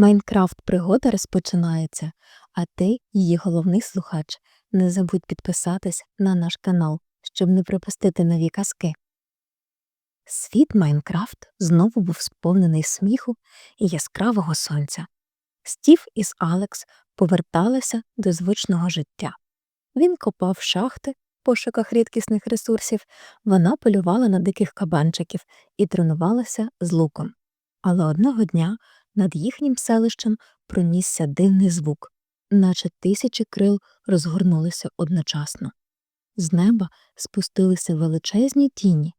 Майнкрафт пригода розпочинається, а ти, її головний слухач, не забудь підписатись на наш канал, щоб не пропустити нові казки. Світ Майнкрафт знову був сповнений сміху і яскравого сонця. Стів із Алекс поверталися до звичного життя. Він копав шахти в пошуках рідкісних ресурсів, вона полювала на диких кабанчиків і тренувалася з луком. Але одного дня над їхнім селищем пронісся дивний звук, наче тисячі крил розгорнулися одночасно. З неба спустилися величезні тіні.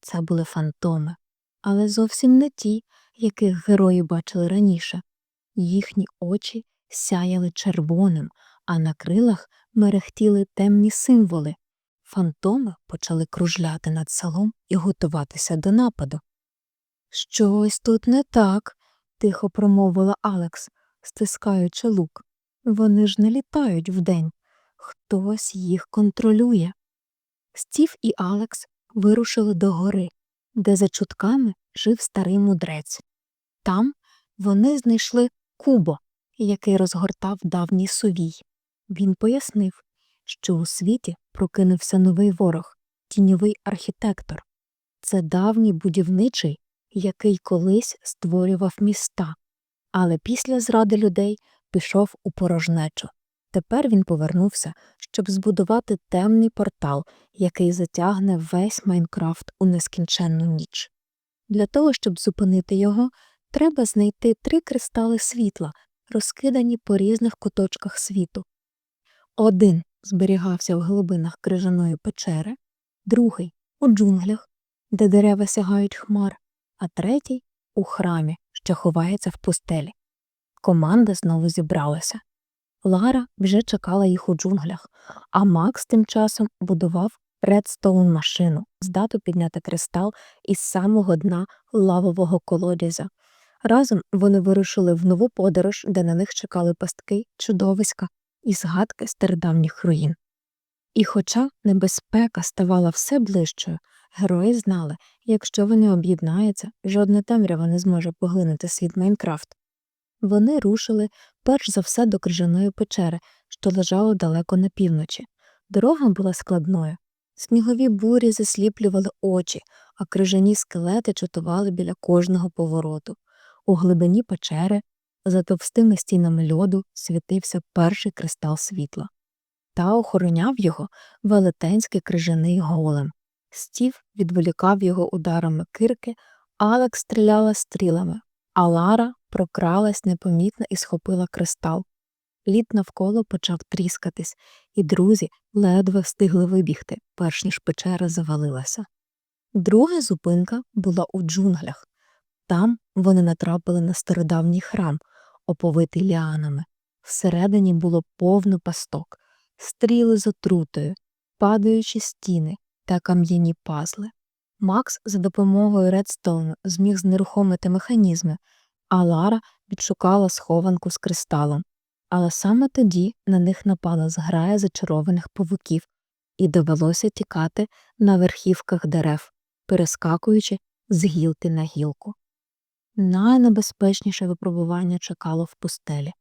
Це були фантоми, але зовсім не ті, яких герої бачили раніше. Їхні очі сяяли червоним, а на крилах мерехтіли темні символи. Фантоми почали кружляти над селом і готуватися до нападу. Щось тут не так, тихо промовила Алекс, стискаючи лук. Вони ж не літають вдень. Хтось їх контролює. Стів і Алекс вирушили до гори, де за чутками жив старий мудрець. Там вони знайшли кубо, який розгортав давній сувій. Він пояснив, що у світі прокинувся новий ворог, тіньовий архітектор. Це давній будівничий, який колись створював міста, але після зради людей пішов у порожнечу. Тепер він повернувся, щоб збудувати темний портал, який затягне весь Майнкрафт у нескінченну ніч. Для того, щоб зупинити його, треба знайти три кристали світла, розкидані по різних куточках світу. Один зберігався в глибинах крижаної печери, другий у джунглях, де дерева сягають хмар, а третій у храмі, що ховається в пустелі. Команда знову зібралася. Лара вже чекала їх у джунглях, а Макс тим часом будував редстоун машину, здату підняти кристал із самого дна лавового колодязя. Разом вони вирушили в нову подорож, де на них чекали пастки, чудовиська і згадки стародавніх руїн. І хоча небезпека ставала все ближчою, герої знали, якщо вони об'єднаються, жодна темрява не зможе поглинути світ Майнкрафт. Вони рушили перш за все до крижаної печери, що лежало далеко на півночі. Дорога була складною. Снігові бурі засліплювали очі, а крижані скелети чатували біля кожного повороту. У глибині печери, за товстими стінами льоду, світився перший кристал світла. Та охороняв його велетенський крижаний голем. Стів відволікав його ударами кирки, Алекс стріляла стрілами, а Лара прокралась непомітно і схопила кристал. Лід навколо почав тріскатись, і друзі ледве встигли вибігти, перш ніж печера завалилася. Друга зупинка була у джунглях. Там вони натрапили на стародавній храм, оповитий ліанами. Всередині було повно пасток, стріли з отрутою, падаючі стіни та кам'яні пазли. Макс за допомогою Редстоуну зміг знерухомити механізми, а Лара відшукала схованку з кристалом. Але саме тоді на них напала зграя зачарованих павуків, і довелося тікати на верхівках дерев, перескакуючи з гілки на гілку. Найнебезпечніше випробування чекало в пустелі.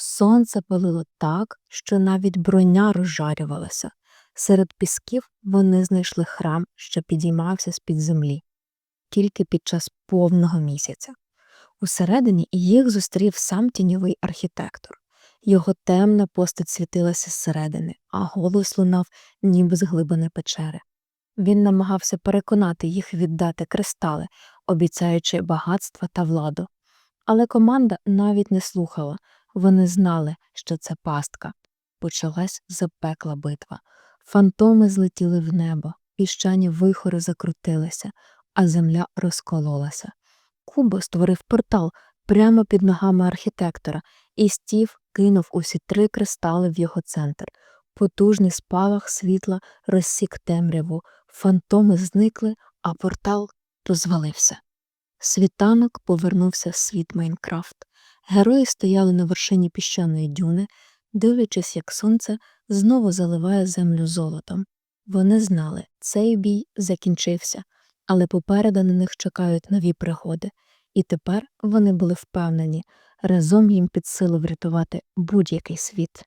Сонце палило так, що навіть броня розжарювалася. Серед пісків вони знайшли храм, що підіймався з під землі, тільки під час повного місяця. Усередині їх зустрів сам тіньовий архітектор. Його темна постать світилася зсередини, а голос лунав ніби з глибини печери. Він намагався переконати їх віддати кристали, обіцяючи багатства та владу. Але команда навіть не слухала вони знали, що це пастка. Почалась запекла битва. Фантоми злетіли в небо, піщані вихори закрутилися, а земля розкололася. Кубо створив портал прямо під ногами архітектора, і стів кинув усі три кристали в його центр. Потужний спалах світла розсік темряву, фантоми зникли, а портал розвалився. Світанок повернувся в світ Майнкрафт. Герої стояли на вершині піщаної дюни, дивлячись, як сонце знову заливає землю золотом. Вони знали, цей бій закінчився, але попереду на них чекають нові пригоди, і тепер вони були впевнені, разом їм під силу врятувати будь-який світ.